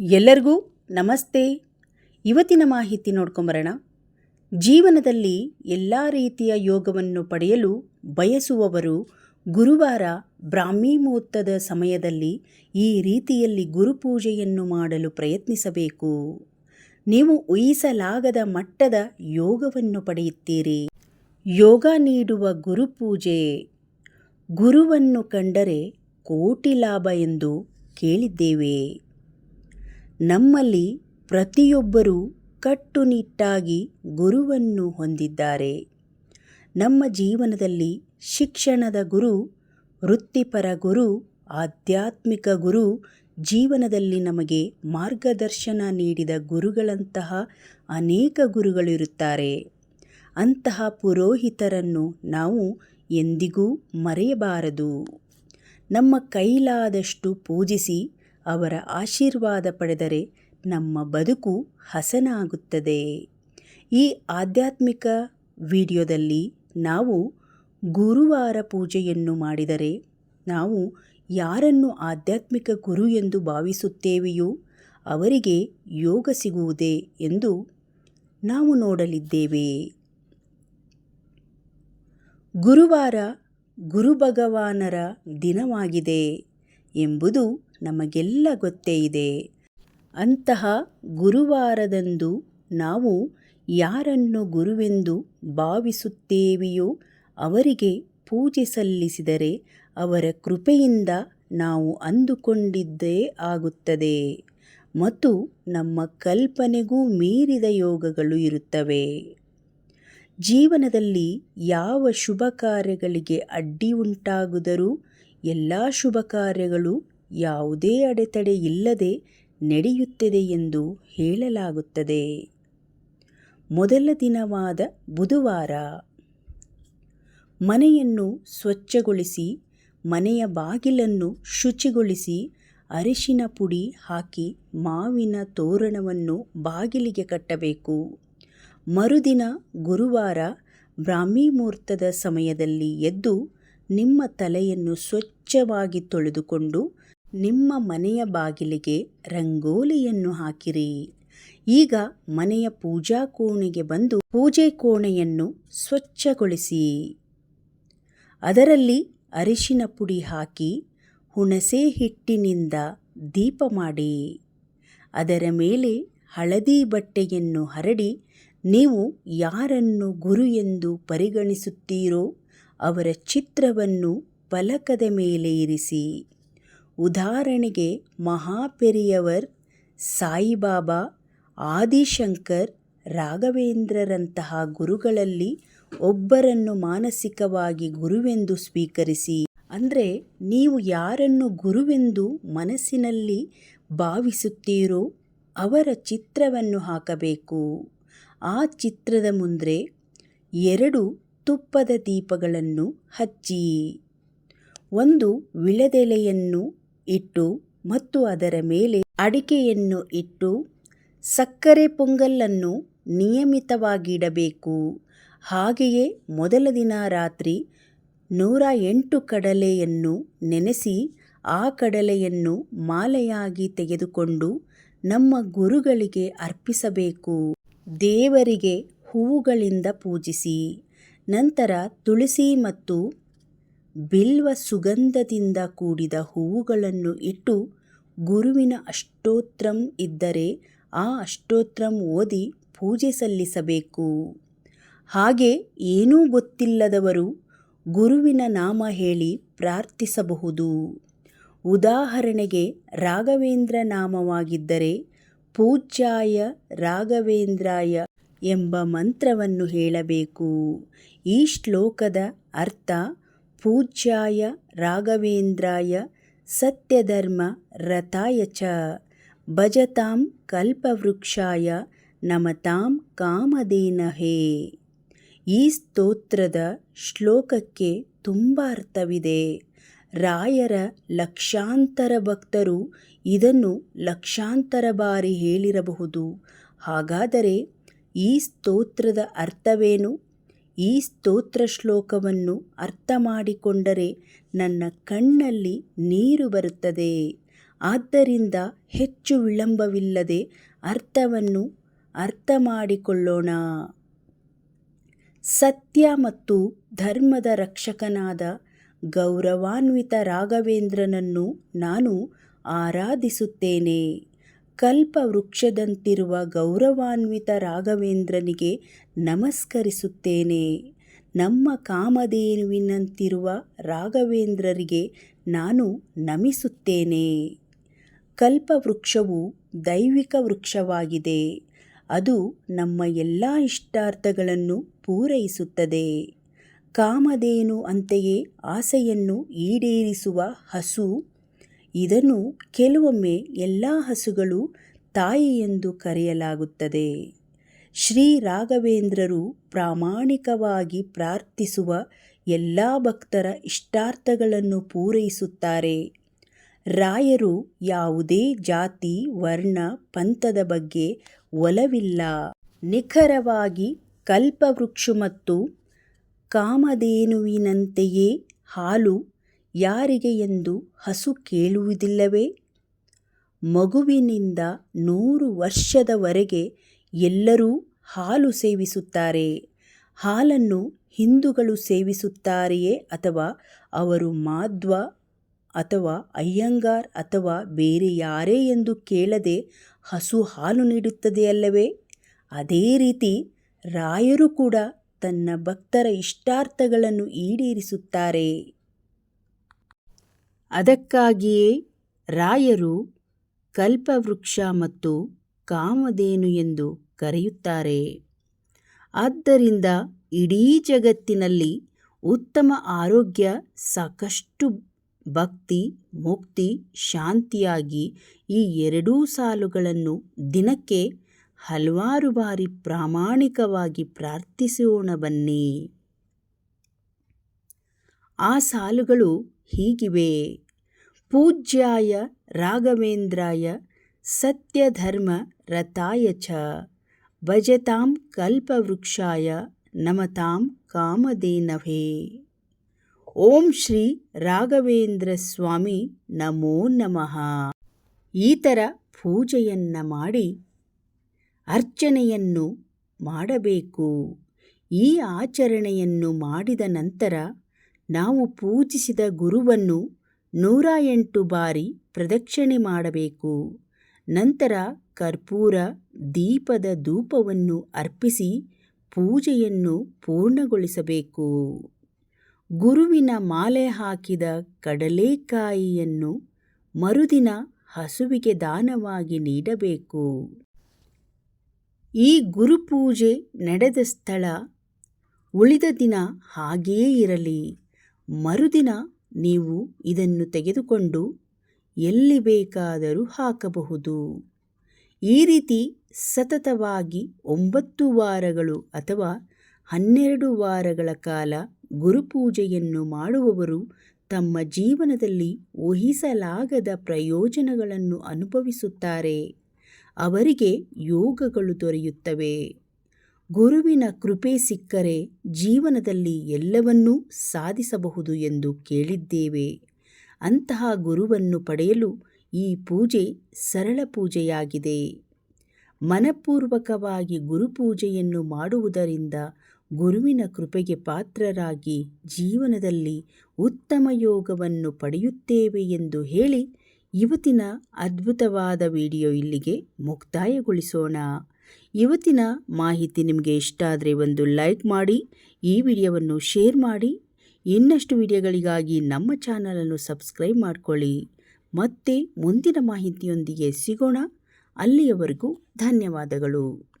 ಎಲ್ಲರಿಗೂ ನಮಸ್ತೆ. ಇವತ್ತಿನ ಮಾಹಿತಿ ನೋಡ್ಕೊಂಬರೋಣ. ಜೀವನದಲ್ಲಿ ಎಲ್ಲ ರೀತಿಯ ಯೋಗವನ್ನು ಪಡೆಯಲು ಬಯಸುವವರು ಗುರುವಾರ ಬ್ರಾಹ್ಮಿ ಮುಹೂರ್ತದ ಸಮಯದಲ್ಲಿ ಈ ರೀತಿಯಲ್ಲಿ ಗುರುಪೂಜೆಯನ್ನು ಮಾಡಲು ಪ್ರಯತ್ನಿಸಬೇಕು. ನೀವು ಊಹಿಸಲಾಗದ ಮಟ್ಟದ ಯೋಗವನ್ನು ಪಡೆಯುತ್ತೀರಿ. ಯೋಗ ನೀಡುವ ಗುರುಪೂಜೆ ಗುರುವನ್ನು ಕಂಡರೆ ಕೋಟಿ ಲಾಭ ಎಂದು ಕೇಳಿದ್ದೇವೆ. ನಮ್ಮಲ್ಲಿ ಪ್ರತಿಯೊಬ್ಬರೂ ಕಟ್ಟುನಿಟ್ಟಾಗಿ ಗುರುವನ್ನು ಹೊಂದಿದ್ದಾರೆ. ನಮ್ಮ ಜೀವನದಲ್ಲಿ ಶಿಕ್ಷಣದ ಗುರು, ವೃತ್ತಿಪರ ಗುರು, ಆಧ್ಯಾತ್ಮಿಕ ಗುರು, ಜೀವನದಲ್ಲಿ ನಮಗೆ ಮಾರ್ಗದರ್ಶನ ನೀಡಿದ ಗುರುಗಳಂತಹ ಅನೇಕ ಗುರುಗಳಿರುತ್ತಾರೆ. ಅಂತಹ ಪುರೋಹಿತರನ್ನು ನಾವು ಎಂದಿಗೂ ಮರೆಯಬಾರದು. ನಮ್ಮ ಕೈಲಾದಷ್ಟು ಪೂಜಿಸಿ ಅವರ ಆಶೀರ್ವಾದ ಪಡೆದರೆ ನಮ್ಮ ಬದುಕು ಹಸನಾಗುತ್ತದೆ. ಈ ಆಧ್ಯಾತ್ಮಿಕ ವಿಡಿಯೋದಲ್ಲಿ ನಾವು ಗುರುವಾರ ಪೂಜೆಯನ್ನು ಮಾಡಿದರೆ ನಾವು ಯಾರನ್ನು ಆಧ್ಯಾತ್ಮಿಕ ಗುರು ಎಂದು ಭಾವಿಸುತ್ತೇವೆಯೋ ಅವರಿಗೆ ಯೋಗ ಸಿಗುವುದೇ ಎಂದು ನಾವು ನೋಡಲಿದ್ದೇವೆ. ಗುರುವಾರ ಗುರು ಭಗವಾನರ ದಿನವಾಗಿದೆ. ಎಂಬುದು ನಮಗೆಲ್ಲ ಗೊತ್ತೇ ಇದೆ. ಅಂತಹ ಗುರುವಾರದಂದು ನಾವು ಯಾರನ್ನು ಗುರುವೆಂದು ಭಾವಿಸುತ್ತೇವೆಯೋ ಅವರಿಗೆ ಪೂಜೆ ಸಲ್ಲಿಸಿದರೆ ಅವರ ಕೃಪೆಯಿಂದ ನಾವು ಅಂದುಕೊಂಡಿದ್ದೇ ಆಗುತ್ತದೆ. ಮತ್ತು ನಮ್ಮ ಕಲ್ಪನೆಗೂ ಮೀರಿದ ಯೋಗಗಳು ಇರುತ್ತವೆ. ಜೀವನದಲ್ಲಿ ಯಾವ ಶುಭ ಕಾರ್ಯಗಳಿಗೆ ಅಡ್ಡಿ ಉಂಟಾಗುದರೂ ಎಲ್ಲ ಶುಭ ಕಾರ್ಯಗಳು ಯಾವುದೇ ಅಡೆತಡೆ ಇಲ್ಲದೆ ನಡೆಯುತ್ತದೆ ಎಂದು ಹೇಳಲಾಗುತ್ತದೆ. ಮೊದಲ ದಿನವಾದ ಬುಧವಾರ, ಮನೆಯನ್ನು ಸ್ವಚ್ಛಗೊಳಿಸಿ, ಮನೆಯ ಬಾಗಿಲನ್ನು ಶುಚಿಗೊಳಿಸಿ, ಅರಿಶಿನ ಪುಡಿ ಹಾಕಿ ಮಾವಿನ ತೋರಣವನ್ನು ಬಾಗಿಲಿಗೆ ಕಟ್ಟಬೇಕು. ಮರುದಿನ ಗುರುವಾರ ಬ್ರಾಹ್ಮಿ ಮುಹೂರ್ತದ ಸಮಯದಲ್ಲಿ ಎದ್ದು ನಿಮ್ಮ ತಲೆಯನ್ನು ಸ್ವಚ್ಛವಾಗಿ ತೊಳೆದುಕೊಂಡು ನಿಮ್ಮ ಮನೆಯ ಬಾಗಿಲಿಗೆ ರಂಗೋಲಿಯನ್ನು ಹಾಕಿರಿ. ಈಗ ಮನೆಯ ಪೂಜಾ ಕೋಣೆಗೆ ಬಂದು ಪೂಜೆ ಕೋಣೆಯನ್ನು ಸ್ವಚ್ಛಗೊಳಿಸಿ. ಅದರಲ್ಲಿ ಅರಿಶಿನ ಪುಡಿ ಹಾಕಿ ಹುಣಸೆ ಹಿಟ್ಟಿನಿಂದ ದೀಪ ಮಾಡಿ. ಅದರ ಮೇಲೆ ಹಳದಿ ಬಟ್ಟೆಯನ್ನು ಹರಡಿ ನೀವು ಯಾರನ್ನು ಗುರು ಎಂದು ಪರಿಗಣಿಸುತ್ತೀರೋ ಅವರ ಚಿತ್ರವನ್ನು ಫಲಕದ ಮೇಲೆ ಇರಿಸಿ. ಉದಾಹರಣೆಗೆ, ಮಹಾಪೆರಿಯವರ್ ಸಾಯಿಬಾಬಾ, ಆದಿಶಂಕರ್, ರಾಘವೇಂದ್ರರಂತಹ ಗುರುಗಳಲ್ಲಿ ಒಬ್ಬರನ್ನು ಮಾನಸಿಕವಾಗಿ ಗುರುವೆಂದು ಸ್ವೀಕರಿಸಿ. ಅಂದರೆ, ನೀವು ಯಾರನ್ನು ಗುರುವೆಂದು ಮನಸ್ಸಿನಲ್ಲಿ ಭಾವಿಸುತ್ತೀರೋ ಅವರ ಚಿತ್ರವನ್ನು ಹಾಕಬೇಕು. ಆ ಚಿತ್ರದ ಮುಂದೆ ಎರಡು ತುಪ್ಪದ ದೀಪಗಳನ್ನು ಹಚ್ಚಿ. ಒಂದು ವಿಳೆದೆಲೆಯನ್ನು ಇಟ್ಟು ಮತ್ತು ಅದರ ಮೇಲೆ ಅಡಿಕೆಯನ್ನು ಇಟ್ಟು ಸಕ್ಕರೆ ಪೊಂಗಲ್ಲನ್ನು ನಿಯಮಿತವಾಗಿಡಬೇಕು. ಹಾಗೆಯೇ ಮೊದಲ ದಿನ ರಾತ್ರಿ ನೂರ ಎಂಟು ಕಡಲೆಯನ್ನು ನೆನೆಸಿ ಆ ಕಡಲೆಯನ್ನು ಮಾಲೆಯಾಗಿ ತೆಗೆದುಕೊಂಡು ನಮ್ಮ ಗುರುಗಳಿಗೆ ಅರ್ಪಿಸಬೇಕು. ದೇವರಿಗೆ ಹೂವುಗಳಿಂದ ಪೂಜಿಸಿ. ನಂತರ ತುಳಸಿ ಮತ್ತು ಬಿಲ್ವ ಸುಗಂಧದಿಂದ ಕೂಡಿದ ಹೂವುಗಳನ್ನು ಇಟ್ಟು ಗುರುವಿನ ಅಷ್ಟೋತ್ರಂ ಇದ್ದರೆ ಆ ಅಷ್ಟೋತ್ರಂ ಓದಿ ಪೂಜೆ ಸಲ್ಲಿಸಬೇಕು. ಹಾಗೆ ಏನೂ ಗೊತ್ತಿಲ್ಲದವರು ಗುರುವಿನ ನಾಮ ಹೇಳಿ ಪ್ರಾರ್ಥಿಸಬಹುದು. ಉದಾಹರಣೆಗೆ ರಾಘವೇಂದ್ರ ನಾಮವಾಗಿದ್ದರೆ ಪೂಜ್ಯಾಯ ರಾಘವೇಂದ್ರಾಯ ಎಂಬ ಮಂತ್ರವನ್ನು ಹೇಳಬೇಕು. ಈ ಶ್ಲೋಕದ ಅರ್ಥ ಪೂಜ್ಯಾಯ ರಾಘವೇಂದ್ರಾಯ ಸತ್ಯಧರ್ಮ ರಥಾಯ ಚ. ಭಜತಾಂ ಕಲ್ಪವೃಕ್ಷಾಯ ನಮತಾಂ ಕಾಮಧೇನಹೇ. ಈ ಸ್ತೋತ್ರದ ಶ್ಲೋಕಕ್ಕೆ ತುಂಬ ಅರ್ಥವಿದೆ. ರಾಯರ ಲಕ್ಷಾಂತರ ಭಕ್ತರು ಇದನ್ನು ಲಕ್ಷಾಂತರ ಬಾರಿ ಹೇಳಿರಬಹುದು. ಹಾಗಾದರೆ ಈ ಸ್ತೋತ್ರದ ಅರ್ಥವೇನು? ಈ ಸ್ತೋತ್ರ ಶ್ಲೋಕವನ್ನು ಅರ್ಥ ಮಾಡಿಕೊಂಡರೆ ನನ್ನ ಕಣ್ಣಲ್ಲಿ ನೀರು ಬರುತ್ತದೆ. ಆದ್ದರಿಂದ ಹೆಚ್ಚು ವಿಳಂಬವಿಲ್ಲದೆ ಅರ್ಥವನ್ನು ಅರ್ಥ ಮಾಡಿಕೊಳ್ಳೋಣ. ಸತ್ಯ ಮತ್ತು ಧರ್ಮದ ರಕ್ಷಕನಾದ ಗೌರವಾನ್ವಿತ ರಾಘವೇಂದ್ರನನ್ನು ನಾನು ಆರಾಧಿಸುತ್ತೇನೆ. ಕಲ್ಪವೃಕ್ಷದಂತಿರುವ ಗೌರವಾನ್ವಿತ ರಾಘವೇಂದ್ರನಿಗೆ ನಮಸ್ಕರಿಸುತ್ತೇನೆ. ನಮ್ಮ ಕಾಮಧೇನುವಿನಂತಿರುವ ರಾಘವೇಂದ್ರರಿಗೆ ನಾನು ನಮಿಸುತ್ತೇನೆ. ಕಲ್ಪವೃಕ್ಷವು ದೈವಿಕ ವೃಕ್ಷವಾಗಿದೆ. ಅದು ನಮ್ಮ ಎಲ್ಲ ಇಷ್ಟಾರ್ಥಗಳನ್ನು ಪೂರೈಸುತ್ತದೆ. ಕಾಮಧೇನು ಅಂತೆಯೇ ಆಸೆಯನ್ನು ಈಡೇರಿಸುವ ಹಸು ಇದನ್ನು ಕೆಲವೊಮ್ಮೆ ಎಲ್ಲ ಹಸುಗಳು ತಾಯಿ ಎಂದು ಕರೆಯಲಾಗುತ್ತದೆ. ಶ್ರೀ ರಾಘವೇಂದ್ರರು ಪ್ರಾಮಾಣಿಕವಾಗಿ ಪ್ರಾರ್ಥಿಸುವ ಎಲ್ಲ ಭಕ್ತರ ಇಷ್ಟಾರ್ಥಗಳನ್ನು ಪೂರೈಸುತ್ತಾರೆ. ರಾಯರು ಯಾವುದೇ ಜಾತಿ, ವರ್ಣ, ಪಂಥದ ಬಗ್ಗೆ ಒಲವಿಲ್ಲ. ನಿಖರವಾಗಿ ಕಲ್ಪವೃಕ್ಷ ಮತ್ತು ಕಾಮಧೇನುವಿನಂತೆಯೇ ಹಾಲು ಯಾರಿಗೆ ಎಂದು ಹಸು ಕೇಳುವುದಿಲ್ಲವೇ? ಮಗುವಿನಿಂದ ನೂರು ವರ್ಷದವರೆಗೆ ಎಲ್ಲರೂ ಹಾಲು ಸೇವಿಸುತ್ತಾರೆ. ಹಾಲನ್ನು ಹಿಂದೂಗಳು ಸೇವಿಸುತ್ತಾರೆಯೇ ಅಥವಾ ಅವರು ಮಾಧ್ವ ಅಥವಾ ಅಯ್ಯಂಗಾರ್ ಅಥವಾ ಬೇರೆ ಯಾರೇ ಎಂದು ಕೇಳದೆ ಹಸು ಹಾಲು ನೀಡುತ್ತದೆಯಲ್ಲವೇ ಅದೇ ರೀತಿ ರಾಯರು ಕೂಡ ತನ್ನ ಭಕ್ತರ ಇಷ್ಟಾರ್ಥಗಳನ್ನು ಈಡೇರಿಸುತ್ತಾರೆ. ಅದಕ್ಕಾಗಿಯೇ ರಾಯರು ಕಲ್ಪವೃಕ್ಷ ಮತ್ತು ಕಾಮಧೇನು ಎಂದು ಕರೆಯುತ್ತಾರೆ. ಆದ್ದರಿಂದ ಇಡೀ ಜಗತ್ತಿನಲ್ಲಿ ಉತ್ತಮ ಆರೋಗ್ಯ, ಸಾಕಷ್ಟು ಭಕ್ತಿ, ಮುಕ್ತಿ, ಶಾಂತಿಯಾಗಿ ಈ ಎರಡೂ ಸಾಲುಗಳನ್ನು ದಿನಕ್ಕೆ ಹಲವಾರು ಬಾರಿ ಪ್ರಾಮಾಣಿಕವಾಗಿ ಪ್ರಾರ್ಥಿಸೋಣ ಬನ್ನಿ. ಆ ಸಾಲುಗಳು ಹೀಗಿವೆ. ಪೂಜ್ಯಾಯ ರಾಘವೇಂದ್ರಾಯ ಸತ್ಯಧರ್ಮ ರಥಾಯ ಚ. ಭಜತಾಂ ಕಲ್ಪವೃಕ್ಷಾಯ ನಮತಾಂ ಕಾಮಧೇನವೇ. ಓಂ ಶ್ರೀ ರಾಘವೇಂದ್ರ ಸ್ವಾಮಿ ನಮೋ ನಮಃ. ಈ ಥರ ಪೂಜೆಯನ್ನು ಮಾಡಿ ಅರ್ಚನೆಯನ್ನು ಮಾಡಬೇಕು. ಈ ಆಚರಣೆಯನ್ನು ಮಾಡಿದ ನಂತರ ನಾವು ಪೂಜಿಸಿದ ಗುರುವನ್ನು ನೂರ ಎಂಟು ಬಾರಿ ಪ್ರದಕ್ಷಿಣೆ ಮಾಡಬೇಕು. ನಂತರ ಕರ್ಪೂರ, ದೀಪದ ಧೂಪವನ್ನು ಅರ್ಪಿಸಿ ಪೂಜೆಯನ್ನು ಪೂರ್ಣಗೊಳಿಸಬೇಕು. ಗುರುವಿನ ಮಾಲೆ ಹಾಕಿದ ಕಡಲೆಕಾಯಿಯನ್ನು ಮರುದಿನ ಹಸುವಿಗೆ ದಾನವಾಗಿ ನೀಡಬೇಕು. ಈ ಗುರುಪೂಜೆ ನಡೆದ ಸ್ಥಳ ಉಳಿದ ದಿನ ಹಾಗೆಯೇ ಇರಲಿ. ಮರುದಿನ ನೀವು ಇದನ್ನು ತೆಗೆದುಕೊಂಡು ಎಲ್ಲಿ ಬೇಕಾದರೂ ಹಾಕಬಹುದು. ಈ ರೀತಿ ಸತತವಾಗಿ ಒಂಬತ್ತು ವಾರಗಳು ಅಥವಾ ಹನ್ನೆರಡು ವಾರಗಳ ಕಾಲ ಗುರುಪೂಜೆಯನ್ನು ಮಾಡುವವರು ತಮ್ಮ ಜೀವನದಲ್ಲಿ ಊಹಿಸಲಾಗದ ಪ್ರಯೋಜನಗಳನ್ನು ಅನುಭವಿಸುತ್ತಾರೆ. ಅವರಿಗೆ ಯೋಗಗಳು ದೊರೆಯುತ್ತವೆ. ಗುರುವಿನ ಕೃಪೆ ಸಿಕ್ಕರೆ ಜೀವನದಲ್ಲಿ ಎಲ್ಲವನ್ನೂ ಸಾಧಿಸಬಹುದು ಎಂದು ಕೇಳಿದ್ದೇವೆ. ಅಂತಹ ಗುರುವನ್ನು ಪಡೆಯಲು ಈ ಪೂಜೆ ಸರಳ ಪೂಜೆಯಾಗಿದೆ. ಮನಪೂರ್ವಕವಾಗಿ ಗುರುಪೂಜೆಯನ್ನು ಮಾಡುವುದರಿಂದ ಗುರುವಿನ ಕೃಪೆಗೆ ಪಾತ್ರರಾಗಿ ಜೀವನದಲ್ಲಿ ಉತ್ತಮ ಯೋಗವನ್ನು ಪಡೆಯುತ್ತೇವೆ ಎಂದು ಹೇಳಿ ಇವತ್ತಿನ ಅದ್ಭುತವಾದ ವಿಡಿಯೋ ಇಲ್ಲಿಗೆ ಮುಕ್ತಾಯಗೊಳಿಸೋಣ. ಇವತ್ತಿನ ಮಾಹಿತಿ ನಿಮಗೆ ಇಷ್ಟ ಆದರೆ ಒಂದು ಲೈಕ್ ಮಾಡಿ, ಈ ವಿಡಿಯೋವನ್ನು ಶೇರ್ ಮಾಡಿ, ಇನ್ನಷ್ಟು ವಿಡಿಯೋಗಳಿಗಾಗಿ ನಮ್ಮ ಚಾನಲನ್ನು ಸಬ್ಸ್ಕ್ರೈಬ್ ಮಾಡಿಕೊಳ್ಳಿ. ಮತ್ತೆ ಮುಂದಿನ ಮಾಹಿತಿಯೊಂದಿಗೆ ಸಿಗೋಣ. ಅಲ್ಲಿಯವರೆಗೂ ಧನ್ಯವಾದಗಳು.